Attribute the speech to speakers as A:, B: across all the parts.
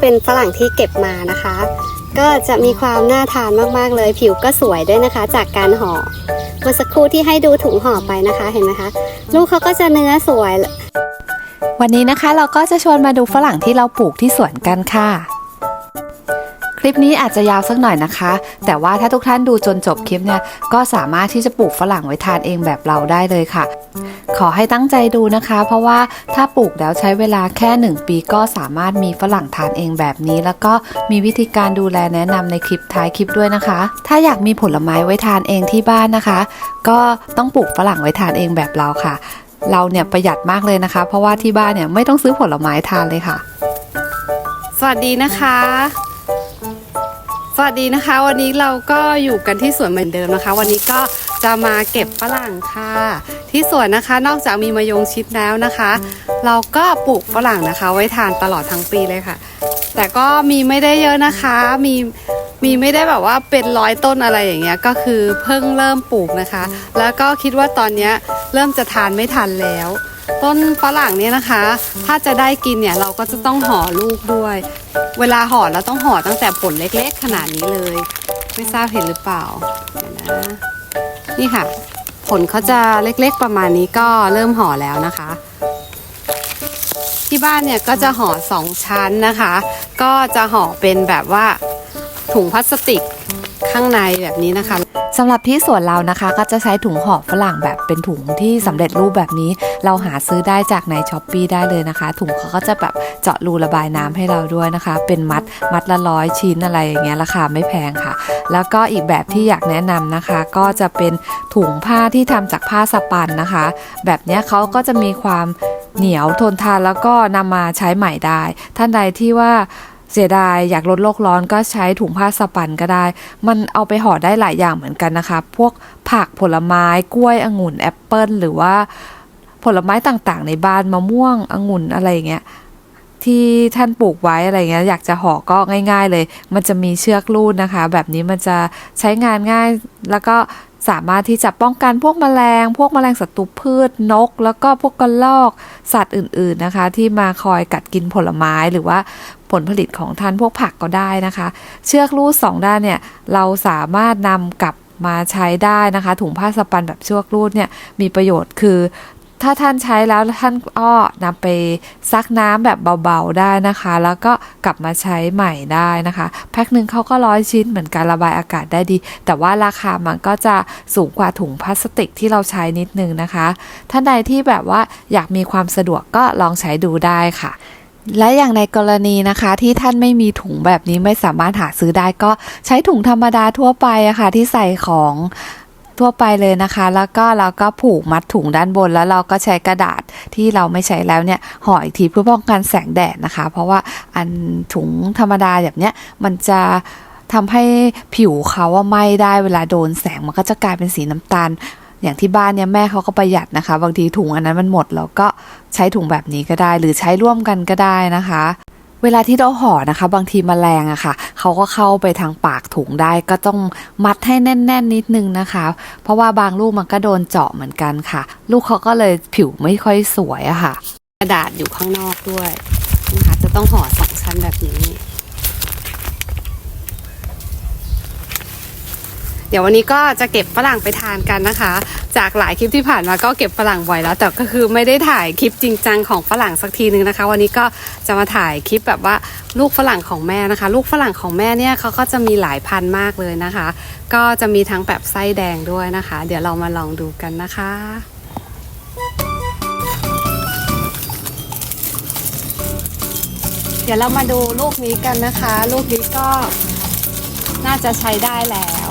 A: เป็นฝรั่งที่เก็บมานะคะ ก็จะมีความน่าทานมากๆเลย ผิวก็สวยด้วยนะคะ จากการห่อเมื่อสักครู่ที่ให้ดูถุงห่อไปนะคะเห็นไหมคะ ลูกเขาก็จะเนื้อสวย
B: วันนี้นะคะเราก็จะชวนมาดูฝรั่งที่เราปลูกที่สวนกันค่ะ ลิปนี้อาจจะยาวสักหน่อยนะคะ แต่ว่าถ้าทุกท่านดูจนจบคลิปเนี่ย ก็สามารถที่จะปลูกฝรั่งไว้ทานเองแบบเราได้เลยค่ะ ขอให้ตั้งใจดูนะคะ เพราะว่าถ้าปลูกแล้วใช้เวลาแค่ 1 ปีก็สามารถมีฝรั่งทานเองแบบนี้ แล้วก็มีวิธีการดูแลแนะนำในคลิปท้ายคลิปด้วยนะคะ ถ้าอยากมีผลไม้ไว้ทานเองที่บ้านนะคะ ก็ต้องปลูกฝรั่งไว้ทานเองแบบเราค่ะ เราเนี่ยประหยัดมากเลยนะคะ เพราะว่าที่บ้านเนี่ยไม่ต้องซื้อผลไม้ทานเลยค่ะ
C: สวัสดีนะคะ สวัสดีนะคะ วันนี้เราก็อยู่กันที่สวนเหมือนเดิมนะคะ วันนี้ก็จะมาเก็บฝรั่งค่ะ ที่สวนนะคะนอกจากมีมะยงชิดแล้วนะคะ เราก็ปลูกฝรั่งนะคะ ไว้ทานตลอดทั้งปีเลยค่ะ แต่ก็มีไม่ได้เยอะนะคะ มีมีไม่ได้แบบว่าเป็นร้อยต้นอะไรอย่างเงี้ยก็คือเพิ่งเริ่มปลูกนะคะ แล้วก็คิดว่าตอนเนี้ยเริ่มจะทานไม่ทันแล้ว ต้นฝรั่งเนี่ยนะคะ ถ้าจะได้กินเนี่ยเราก็จะต้องห่อลูกด้วย เวลาห่อเราต้องห่อตั้งแต่ผลเล็กๆ ขนาดนี้เลย ไม่ทราบเห็นหรือเปล่านะ นี่ค่ะ ผลเขาจะเล็กๆประมาณนี้ก็เริ่มห่อแล้วนะคะ ที่บ้านเนี่ยก็จะห่อสองชั้นนะคะ ก็จะห่อเป็นแบบว่าถุงพลาสติก ข้างในแบบนี้นะคะ
B: สำหรับที่สวนเรานะคะก็จะใช้ถุงห่อฝรั่งแบบเป็นถุงที่สำเร็จรูปแบบนี้ เราหาซื้อได้จากในช้อปปีได้เลยนะคะ ถุงเขาก็จะแบบเจาะรูระบายน้ำให้เราด้วยนะคะ เป็นมัดมัดละร้อยชิ้นอะไรอย่างเงี้ยราคาไม่แพงค่ะ แล้วก็อีกแบบที่อยากแนะนำนะคะ ก็จะเป็นถุงผ้าที่ทำจากผ้าสปันนะคะ แบบเนี้ยเขาก็จะมีความเหนียวทนทานแล้วก็นำมาใช้ใหม่ได้ ท่านใดที่ว่า สียดายอยากลดโลกร้อนก็ใช้ถุงผ้าสปันก็ได้ มันเอาไปห่อได้หลายอย่างเหมือนกันนะคะ พวกผักผลไม้กล้วยองุ่นแอปเปิลหรือว่าผลไม้ต่างๆ ในบ้านมะม่วงองุ่นอะไรอย่างเงี้ยที่ท่านปลูกไว้อะไรเงี้ยอยากจะห่อก็ง่าย ๆ เลย มันจะมีเชือกลูดนะคะ แบบนี้มันจะใช้งานง่ายแล้วก็สามารถที่จะป้องกันพวกแมลง พวกแมลงศัตรูพืชนก แล้วก็พวกกระรอกสัตว์อื่น ๆนะคะ ที่มาคอยกัดกินผลไม้หรือว่า ผลผลิตของท่านพวกผักก็ได้นะคะ เชือกลูดสองด้านเนี่ยเราสามารถนำกลับมาใช้ได้นะคะ ถุงผ้าสปันแบบเชือกลูดเนี่ยมีประโยชน์คือถ้าท่านใช้แล้วท่านก็นำไปซักน้ำแบบเบาๆได้นะคะ แล้วก็กลับมาใช้ใหม่ได้นะคะแพ็คหนึ่งเขาก็ร้อยชิ้นเหมือนกันระบายอากาศได้ดี แต่ว่าราคามันก็จะสูงกว่าถุงพลาสติกที่เราใช้นิดนึงนะคะ ท่านใดที่แบบว่าอยากมีความสะดวกก็ลองใช้ดูได้ค่ะ และอย่างในกรณีนะคะที่ท่านไม่มีถุงแบบนี้ไม่สามารถหาซื้อได้ก็ใช้ถุงธรรมดาทั่วไปอะค่ะที่ใส่ของทั่วไปเลยนะคะ แล้วก็เราก็ผูกมัดถุงด้านบน แล้วเราก็ใช้กระดาษที่เราไม่ใช้แล้วเนี่ยห่ออีกทีเพื่อป้องกันแสงแดดนะคะ เพราะว่าอันถุงธรรมดาแบบเนี้ยมันจะทำให้ผิวเขาว่าไหม้ได้เวลาโดนแสงมันก็จะกลายเป็นสีน้ำตาล อย่างที่บ้านเนี่ยแม่เขาก็ประหยัดนะคะ บางทีถุงอันนั้นมันหมดเราก็ใช้ถุงแบบนี้ก็ได้ หรือใช้ร่วมกันก็ได้นะคะ เวลาที่เราห่อนะคะ บางทีมแมลงอะค่ะเขาก็เข้าไปทางปากถุงได้ ก็ต้องมัดให้แน่นๆนิดนึงนะคะ เพราะว่าบางลูกมันก็โดนเจาะเหมือนกันค่ะ ลูกเขาก็เลยผิวไม่ค่อยสวยอะค่ะ
C: กระดาษอยู่ข้างนอกด้วยนะคะจะต้องห่อสองชั้นแบบนี้ เดี๋ยววันนี้ก็จะเก็บฝรั่งไปทานกันนะคะ จากหลายคลิปที่ผ่านมาก็เก็บฝรั่งบ่อยแล้ว แต่ก็คือไม่ได้ถ่ายคลิปจริงจังของฝรั่งสักทีนึงนะคะ วันนี้ก็จะมาถ่ายคลิปแบบว่าลูกฝรั่งของแม่นะคะ ลูกฝรั่งของแม่เนี่ยเขาก็จะมีหลายพันมากเลยนะคะ ก็จะมีทั้งแบบไส้แดงด้วยนะคะ เดี๋ยวเรามาลองดูกันนะคะเดี๋ยวเรามาดูลูกนี้กันนะคะ ลูกนี้ก็น่าจะใช้ได้แล้ว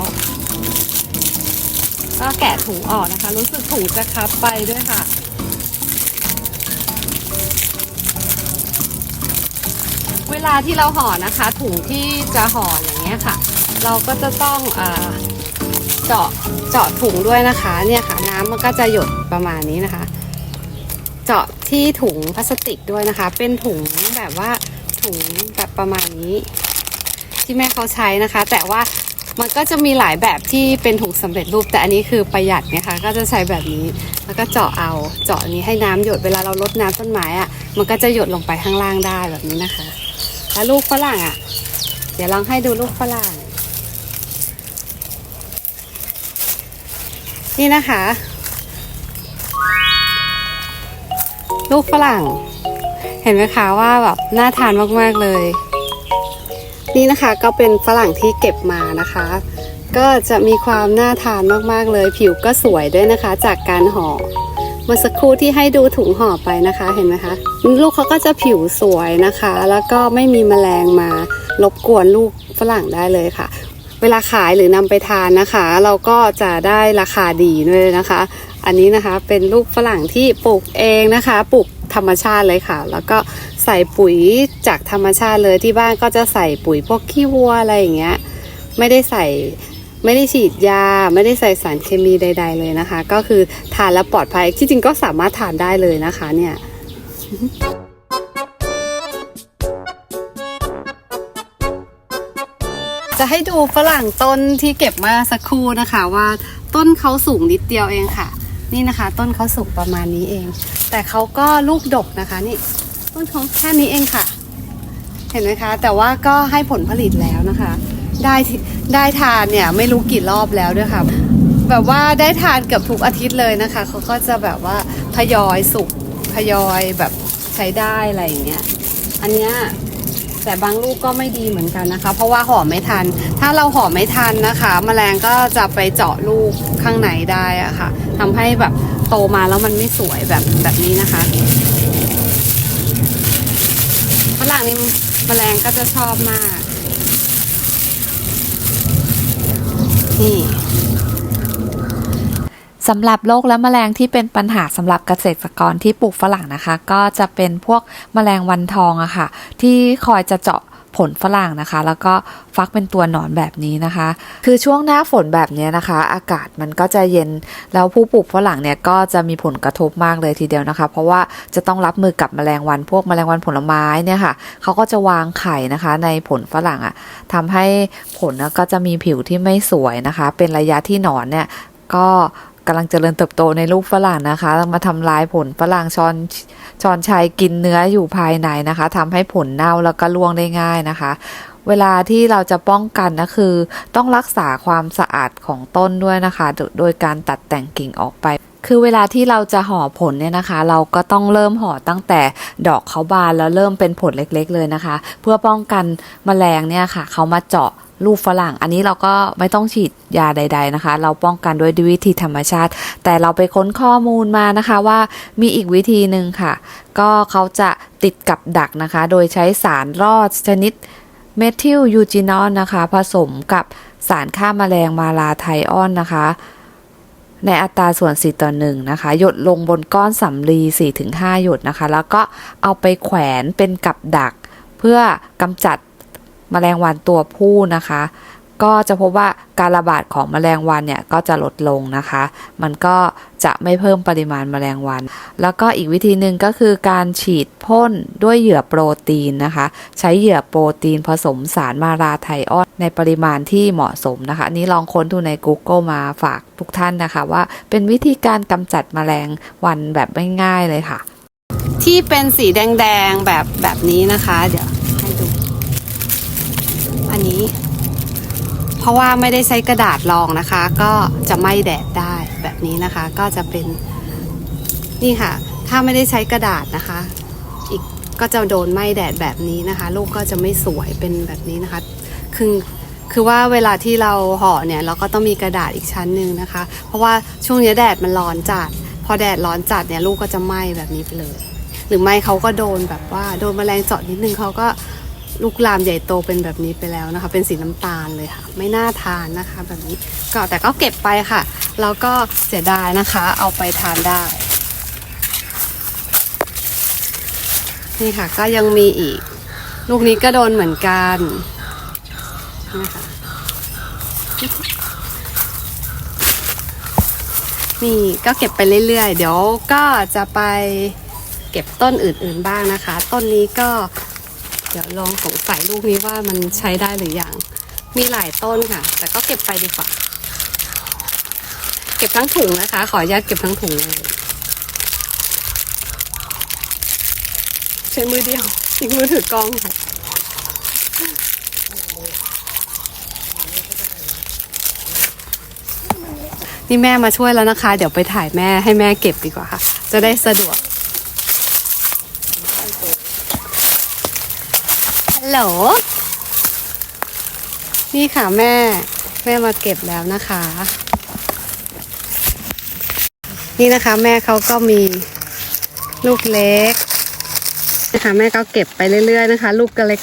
C: ก็แกะถุงออกนะคะ รู้สึกถุงจะคับไปด้วยค่ะ เวลาที่เราห่อนะคะ ถุงที่จะห่ออย่างเงี้ยค่ะ เราก็จะต้องอเจาะเจาะถุงด้วยนะคะ เนี่ยค่ะ น้ำมันก็จะหยดประมาณนี้นะคะ เจาะที่ถุงพลาสติกด้วยนะคะ เป็นถุงแบบว่าถุงแบบประมาณนี้ ที่แม่เขาใช้นะคะ แต่ว่า มันก็จะมีหลายแบบที่เป็นถุงสำเร็จรูปแต่อันนี้คือประหยัดนะคะก็จะใช้แบบนี้แล้วก็เจาะเอาเจาะนี้ให้น้ำหยดเวลาเราลดน้ำต้นไม้อะ่ะมันก็จะหยดลงไปข้างล่างได้แบบนี้นะคะ แล้วลูกฝรั่งอะ เดี๋ยวลองให้ดูลูกฝรั่งนี่นะคะ ลูกฝรั่ง เห็นไหมคะว่าแบบน่าทานมากๆเลย นี่นะคะก็เป็นฝรั่งที่เก็บมานะคะ ก็จะมีความน่าทานมากๆเลย ผิวก็สวยด้วยนะคะ จากการห่อเมื่อสักครู่ที่ให้ดูถุงห่อไปนะคะเห็นไหมคะ ลูกเขาก็จะผิวสวยนะคะ แล้วก็ไม่มีแมลงมารบกวนลูกฝรั่งได้เลยค่ะ เวลาขายหรือนำไปทานนะคะ เราก็จะได้ราคาดีด้วยนะคะ อันนี้นะคะเป็นลูกฝรั่งที่ปลูกเองนะคะ ปลูกธรรมชาติเลยค่ะ แล้วก็ ใส่ปุ๋ยจากธรรมชาติเลยที่บ้านก็จะใส่ปุ๋ยพวกขี้วัวอะไรอย่างเงี้ย ไม่ได้ใส่ไม่ได้ฉีดยา ไม่ได้ใส่สารเคมีใด ๆ เลยนะคะ ก็คือทานแล้วปลอดภัยที่จริงก็สามารถทานได้เลยนะคะเนี่ยจะให้ดูฝรั่งต้นที่เก็บมาสักครู่นะคะว่าต้นเขาสูงนิดเดียวเองค่ะ นี่นะคะ ต้นเขาสูงประมาณนี้เอง แต่เขาก็ลูกดกนะคะนี่ ต้นเขาแค่นี้เองค่ะ เห็นไหมคะ แต่ว่าก็ให้ผลผลิตแล้วนะคะ ได้ได้ทานเนี่ยไม่รู้กี่รอบแล้วด้วยค่ะ แบบว่าได้ทานเกือบทุกอาทิตย์เลยนะคะเขาก็จะแบบว่าทยอยสุกทยอยแบบใช้ได้อะไรอย่างเงี้ย อันเนี้ยแต่บางลูกก็ไม่ดีเหมือนกันนะคะ เพราะว่าห่อไม่ทัน ถ้าเราห่อไม่ทันนะคะแมลงก็จะไปเจาะลูกข้างในได้อะค่ะทำให้แบบโตมาแล้วมันไม่สวยแบบแบบนี้นะคะ ฝรั่งนี่แมลงก็จะชอบมาก นี่
B: สำหรับโรคและแมลงที่เป็นปัญหาสำหรับเกษตรกรที่ปลูกฝรั่งนะคะ ก็จะเป็นพวกแมลงวันทองอะค่ะ ที่คอยจะเจาะ ผลฝรั่งนะคะ แล้วก็ฟักเป็นตัวหนอนแบบนี้นะคะ คือช่วงหน้าฝนแบบนี้นะคะ อากาศมันก็จะเย็นแล้วผู้ปลูกฝรั่งเนี่ยก็จะมีผลกระทบมากเลยทีเดียวนะคะ เพราะว่าจะต้องรับมือกับแมลงวันพวกแมลงวันผลไม้เนี่ยค่ะเขาก็จะวางไข่นะคะ ในผลฝรั่งอะทำให้ผลก็จะมีผิวที่ไม่สวยนะคะ เป็นระยะที่หนอนเนี่ยก็ กำลังเจริญเติบโตในลูกฝรั่งนะคะมาทำลายผลฝรั่งชอนชอนชัยกินเนื้ออยู่ภายในนะคะทำให้ผลเน่าแล้วก็ร่วงได้ง่ายนะคะ เวลาที่เราจะป้องกันนะคือ ต้องรักษาความสะอาดของต้นด้วยนะคะโดยโดยการตัดแต่งกิ่งออกไปคือเวลาที่เราจะห่อผลเนี่ยนะคะ เราก็ต้องเริ่มห่อตั้งแต่ดอกเขาบานแล้วเริ่มเป็นผลเล็กๆเลยนะคะ เพื่อป้องกันแมลงเนี่ยค่ะเขามาเจาะ ลูกฝรั่ง อันนี้เราก็ไม่ต้องฉีดยาใด ๆนะคะ เราป้องกันด้วยวิธีธรรมชาติ แต่เราไปค้นข้อมูลมานะคะว่ามีอีกวิธีหนึ่งค่ะ ก็เขาจะติดกับดักนะคะ โดยใช้สารรอดชนิดเมทิลยูจินอลนะคะ ผสมกับสารฆ่าแมลงมาลาไทออนนะคะ ในอัตราส่วน 4 ต่อ 1 นะคะ หยดลงบนก้อนสำลี 4-5 หยดนะคะ แล้วก็เอาไปแขวนเป็นกับดัก เพื่อกำจัด แมลงวันตัวผู้นะคะ ก็จะพบว่าการระบาดของแมลงวันเนี่ยก็จะลดลงนะคะ มันก็จะไม่เพิ่มปริมาณแมลงวัน แล้วก็อีกวิธีหนึ่งก็คือการฉีดพ่นด้วยเหยื่อโปรตีนนะคะ ใช้เหยื่อโปรตีนผสมสารมาราไทออนในปริมาณที่เหมาะสมนะคะ นี้ลองค้นดูใน Google มาฝากทุกท่านนะคะ ว่าเป็นวิธีการกำจัดแมลงวันแบบง่ายๆเลยค่ะ
C: ที่เป็นสีแดงๆแบบแบบนี้นะคะ เดี๋ยวให้ดู อันนี้ เพ ราะว่าไม่ได้ใช้กระดาษรองนะคะ ก็จะไม่แดดได้แบบนี้นะคะ ก็จะเป็นนี่ค่ะ ถ้าไม่ได้ใช้กระดาษนะคะ อีกก็จะโดนไหม้แดดแบบนี้นะคะ ลูกก็จะไม่สวยเป็นแบบนี้นะคะ คือคือว่าเวลาที่เราห่อเนี่ยเราก็ต้องมีกระดาษอีกชั้นหนึ่งนะคะ เพราะว่าช่วงนี้แดดมันร้อนจัด พอแดดร้อนจัดเนี่ยลูกก็จะไหม้แบบนี้ไปเลย หรือไม่เขาก็โดนแบบว่าโดนแมลงเจาะนิดนึงเขาก็ ลูกลามใหญ่โตเป็นแบบนี้ไปแล้วนะคะ เป็นสีน้ำตาลเลยค่ะ ไม่น่าทานนะคะ แบบนี้ก็แต่ก็เก็บไปค่ะ แล้วก็เสียดายนะคะ เอาไปทานได้ นี่ค่ะก็ยังมีอีก ลูกนี้ก็โดนเหมือนกันนะคะนี่ก็เก็บไปเรื่อยๆ เดี๋ยวก็จะไปเก็บต้นอื่นๆบ้างนะคะ ต้นนี้ก็ เดี๋ยวลองสงสัยลูกนี้ว่ามันใช้ได้หรือยัง มีหลายต้นค่ะ แต่ก็เก็บไปดีกว่า เก็บทั้งถุงนะคะ ขออนุญาตเก็บทั้งถุงเลยใช้มือเดียวอีกมือถือกล้องค่ะนี่แม่มาช่วยแล้วนะคะ เดี๋ยวไปถ่ายแม่ให้แม่เก็บดีกว่าค่ะ จะได้สะดวก ฮัล โหล นี่ค่ะแม่ แม่มาเก็บแล้วนะคะ นี่นะคะ แม่เขาก็มีลูกเล็กนะคะแม่ก็เก็บไปเรื่อยๆนะคะ ลูกก็เล็ก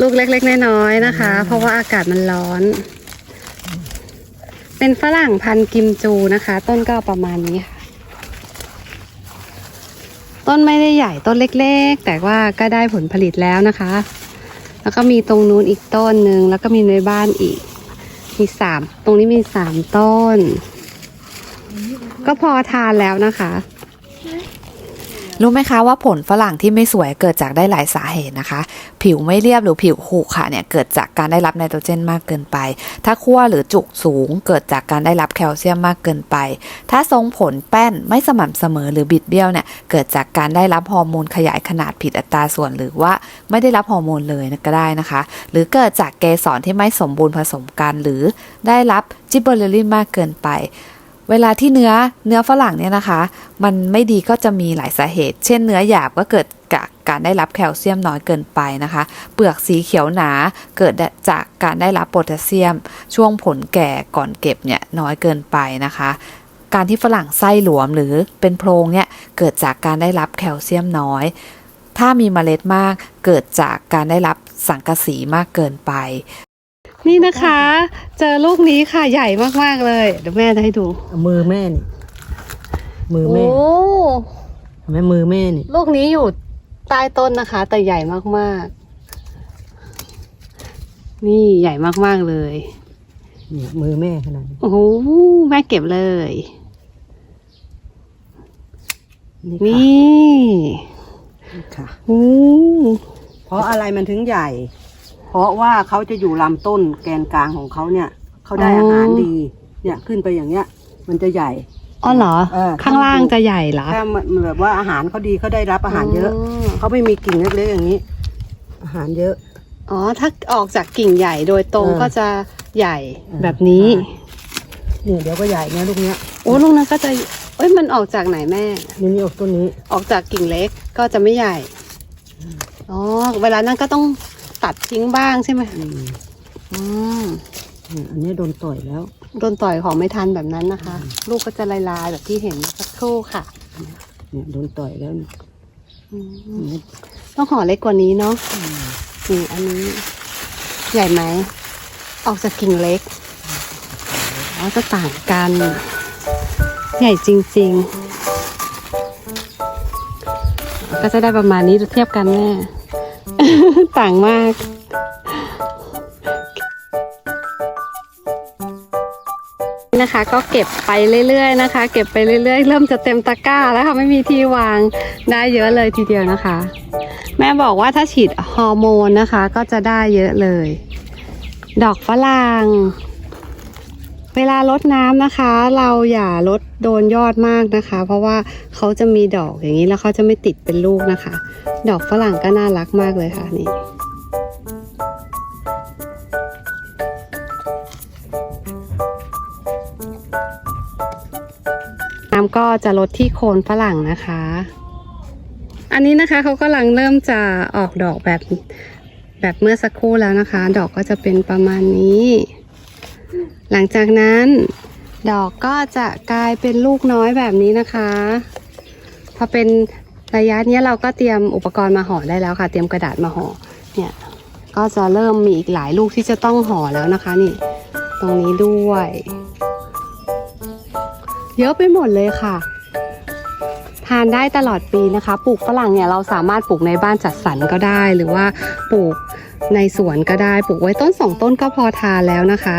C: ลูกเล็กๆน้อยๆนะคะ เพราะว่าอากาศมันร้อน เป็นฝรั่งพันกิมจูนะคะ ต้นก็ประมาณนี้ค่ะ ต้นไม่ได้ใหญ่ต้นเล็ก ๆ แต่ว่าก็ได้ผลผลิตแล้วนะคะ แล้วก็มีตรงนู้นอีกต้นหนึ่งแล้วก็มีในบ้านอีก มีสามตรงนี้มีสามต้น ก็พอทานแล้วนะคะ
B: รู้ไหมคะว่าผลฝรั่งที่ไม่สวยเกิดจากได้หลายสาเหตุนะคะ ผิวไม่เรียบหรือผิวขรุขระเนี่ยเกิดจากการได้รับไนโตรเจนมากเกินไป ถ้าขั้วหรือจุกสูง เกิดจากการได้รับแคลเซียมมากเกินไป ถ้าทรงผลแป้นไม่สม่ำเสมอหรือบิดเบี้ยวเนี่ยเกิดจากการได้รับฮอร์โมนขยายขนาดผิดอัตราส่วน หรือว่าไม่ได้รับฮอร์โมนเลยก็ได้นะคะ หรือเกิดจากเกสรที่ไม่สมบูรณ์ผสมกันหรือได้รับจิบเบอร์เลรินมากเกินไป เวลาที่เนื้อเนื้อฝรั่งเนี่ยนะคะ มันไม่ดีก็จะมีหลายสาเหตุ เช่นเนื้อหยาบก็เกิดจากการได้รับแคลเซียมน้อยเกินไปนะคะ เปลือกสีเขียวหนาเกิดจากการได้รับโพแทสเซียม ช่วงผลแก่ก่อนเก็บเนี่ยน้อยเกินไปนะคะ การที่ฝรั่งไส้หลวมหรือเป็นโพรงเนี่ยเกิดจากการได้รับแคลเซียมน้อย ถ้ามีเมล็ดมากเกิดจากการได้รับสังกะสีมากเกินไป
C: นี่นะคะ เจอลูกนี้ค่ะใหญ่มากๆเลย เดี๋ยวแม่จะให้ดู
D: มือแม่นี่มือ
C: โอ้
D: แม่เห็นไหมมือแม่นี่
C: ลูกนี้อยู่ใต้ต้นนะคะ แต่ใหญ่มากๆ นี่ใหญ่มากๆเลย
D: นี่มือแม่ขนาดนี้
C: โอ้โหแม่เก็บเลย
D: นี่
C: นี่
D: ค่ะ
C: โอ้
D: เพราะอะไรมันถึงใหญ่ เพราะว่าเขาจะอยู่ลำต้นแกนกลางของเขาเนี่ยเขาได้อาหารดี เนี่ยขึ้นไปอย่างเงี้ย มันจะใหญ่
C: อ๋อเหรอ
D: เออ
C: ข้างล่างจะใหญ่เหรอ
D: ถ้ามันแบบว่าอาหารเขาดีเขาได้รับอาหารเยอะ
C: อ
D: เขาไม่มีกิ่งเล็กๆอย่างนี้ อาหารเยอะ
C: อ๋อ ถ้าออกจากกิ่งใหญ่โดยตรง
D: เออ
C: ก็จะใหญ่
D: เออ
C: แบบนี้
D: นี่เดี๋ยวก็ใหญ่นะลูกเนี้ย
C: โอ้ลูกนั้นก็จะเอ้ยมันออกจากไหนแม่
D: นี่นี่ออกต้นนี้
C: ออกจากกิ่งเล็กก็จะไม่ใหญ่ อ๋อ เวลานั้นก็ต้อง ตัดทิ้งบ้างใช่ไหม
D: อืม
C: อืม
D: เนี่ยอันนี้โดนต่อยแล้ว
C: โดนต่อยของไม่ทันแบบนั้นนะคะ ลูกก็จะลายๆแบบที่เห็นสักครู่ค่ะ
D: เนี่ยโดนต่อยแล้วนี่
C: อืม
D: อันนี้
C: ต้องห่อเล็กกว่านี้เนาะ
D: อืม
C: นี่อันนี้ ใหญ่ไหม ออกจากกิ่งเล็กอ๋อจะต่างกัน ใหญ่จริง ๆ ก็จะได้ประมาณนี้เทียบกันแม่ ต่างมาก นะคะ ก็เก็บไปเรื่อยๆนะคะ เก็บไปเรื่อยๆ เริ่มจะเต็มตะกร้าแล้วค่ะไม่มีที่วางได้เยอะเลยทีเดียวนะคะ แม่บอกว่าถ้าฉีดฮอร์โมนนะคะ ก็จะได้เยอะเลย ดอกฝรั่ง เวลาลดน้ำนะคะ เราอย่าลดโดนยอดมากนะคะ เพราะว่าเขาจะมีดอกอย่างนี้แล้วเขาจะไม่ติดเป็นลูกนะคะ ดอกฝรั่งก็น่ารักมากเลยค่ะนี่น้ำก็จะลดที่โคนฝรั่งนะคะ อันนี้นะคะเขากำลังเริ่มจะออกดอกแบบแบบเมื่อสักครู่แล้วนะคะ ดอกก็จะเป็นประมาณนี้ หลังจากนั้นดอกก็จะกลายเป็นลูกน้อยแบบนี้นะคะ พอเป็นระยะนี้เราก็เตรียมอุปกรณ์มาห่อได้แล้วค่ะ เตรียมกระดาษมาห่อเนี่ยก็จะเริ่มมีอีกหลายลูกที่จะต้องห่อแล้วนะคะนี่ ตรงนี้ด้วย เยอะไปหมดเลยค่ะ ทานได้ตลอดปีนะคะ ปลูกฝรั่งเนี่ยเราสามารถปลูกในบ้านจัดสรรก็ได้ หรือว่าปลูกในสวนก็ได้ ปลูกไว้ต้นสองต้นก็พอทานแล้วนะคะ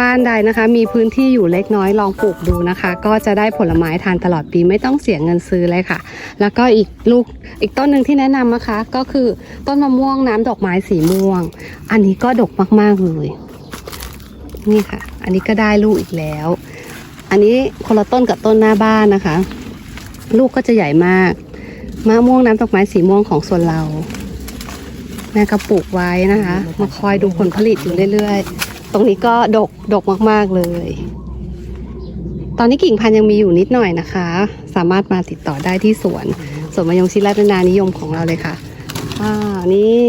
C: บ้านใดนะคะ มีพื้นที่อยู่เล็กน้อยลองปลูกดูนะคะ ก็จะได้ผลไม้ทานตลอดปีไม่ต้องเสียเงินซื้อเลยค่ะ แล้วก็อีกลูกอีกต้นหนึ่งที่แนะนำนะคะ ก็คือต้นมะม่วงน้ำดอกไม้สีม่วง อันนี้ก็ดกมากๆเลยนี่ค่ะ อันนี้ก็ได้ลูกอีกแล้ว อันนี้คนละต้นกับต้นหน้าบ้านนะคะ ลูกก็จะใหญ่มากมะม่วงน้ำดอกไม้สีม่วงของส่วนเราแม่ก็ปลูกไว้นะคะ มาคอยดูผลผลิตอยู่เรื่อยๆ ตรงนี้ก็ดกดกมาก ๆ เลย ตอนนี้กิ่งพันธุ์ยังมีอยู่นิดหน่อยนะคะ สามารถมาติดต่อได้ที่สวนสวนมะยงชิดรัตนานิยมของเราเลยค่ะอ่านี่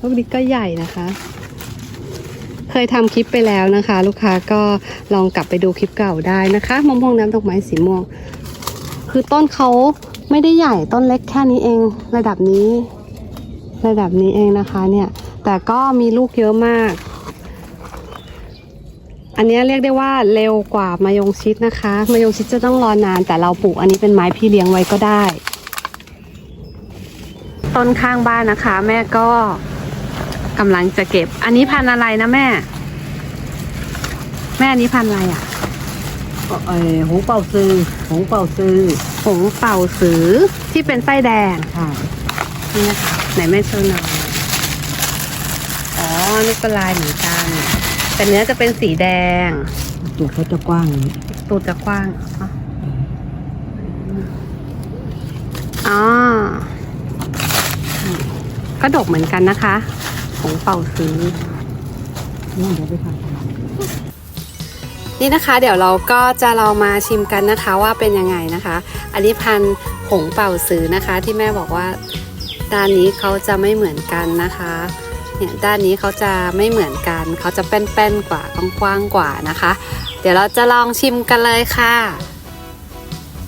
C: ลูกนี้ก็ใหญ่นะคะ เคยทำคลิปไปแล้วนะคะ ลูกค้าก็ลองกลับไปดูคลิปเก่าได้นะคะมะม่วงน้ำดอกไม้สีม่วง คือต้นเขาไม่ได้ใหญ่ต้นเล็กแค่นี้เอง ระดับนี้ ระดับนี้เองนะคะเนี่ย แต่ก็มีลูกเยอะมาก อันเนี้ยเรียกได้ว่าเร็วกว่ามายงชิดนะคะมายงชิดจะต้องรอนาน แต่เราปลูกอันนี้เป็นไม้พี่เลี้ยงไว้ก็ได้ ต้นข้างบ้านนะคะ แม่ก็กำลังจะเก็บ อันนี้พันธุ์อะไรนะแม่ แม่อันนี้พันธุ์อะไรอะ
D: เออหงเป่าซื้อหงเป่าซื้อ
C: ผงเป่าสือที่เป็นไส้แดง
D: ค่ะ
C: นี่นะคะไหนแม่โชว์หน่อยอ๋อนี่ก็ลายเหมือนกัน แต่เนื้อจะเป็นสีแดง
D: ตูดเขาจะกว้างอย่างนี้
C: ตูดจะกว้างอ๋ออ๋อก็ดกเหมือนกันนะคะผงเป่าซื้อ
D: นี่เดี๋ยวไปทำ
C: นี่นะคะ เดี๋ยวเราก็จะลองมาชิมกันนะคะว่าเป็นยังไงนะคะ อันนี้พันธุ์ผงเป่าซื้อนะคะ ที่แม่บอกว่าด้านนี้เขาจะไม่เหมือนกันนะคะ เนี่ยด้านนี้เขาจะไม่เหมือนกัน เขาจะแป้นๆกว่ากว้างๆกว่านะคะ เดี๋ยวเราจะลองชิมกันเลยค่ะ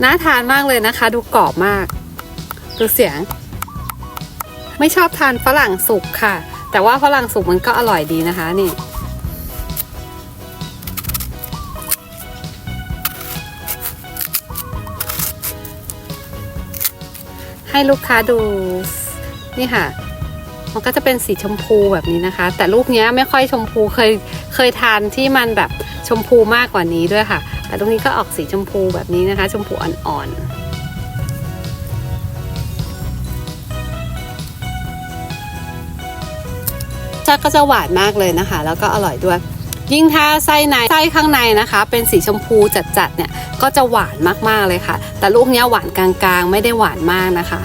C: น่าทานมากเลยนะคะ ดูกรอบมาก ดูเสียง ไม่ชอบทานฝรั่งสุกค่ะ แต่ว่าฝรั่งสุกมันก็อร่อยดีนะคะนี่ให้ลูกค้าดูนี่ค่ะ มันก็จะเป็นสีชมพูแบบนี้นะคะ แต่ลูกเนี้ยไม่ค่อยชมพูเคยเคยทานที่มันแบบชมพูมากกว่านี้ด้วยค่ะ แต่ตรงนี้ก็ออกสีชมพูแบบนี้นะคะ ชมพูอ่อนๆชักก็จะหวานมากเลยนะคะ แล้วก็อร่อยด้วย ยิ่งถ้าไส้ในไส้ข้างในนะคะ เป็นสีชมพูจัดๆเนี่ยก็จะหวานมากๆเลยค่ะ แต่ลูกเนี้ยหวานกลางๆ ไม่ได้หวานมากนะคะ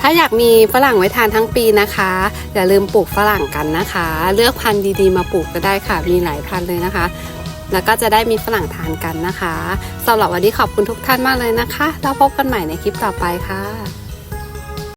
C: ถ้าอยากมีฝรั่งไว้ทานทั้งปีนะคะ อย่าลืมปลูกฝรั่งกันนะคะ เลือกพันธุ์ดีๆ มาปลูกก็ได้ค่ะ มีหลายพันธุ์เลยนะคะ แล้วก็จะได้มีฝรั่งทานกันนะคะสำหรับวันนี้ขอบคุณทุกท่านมากเลยนะคะ แล้วพบกันใหม่ในคลิปต่อไปค่ะ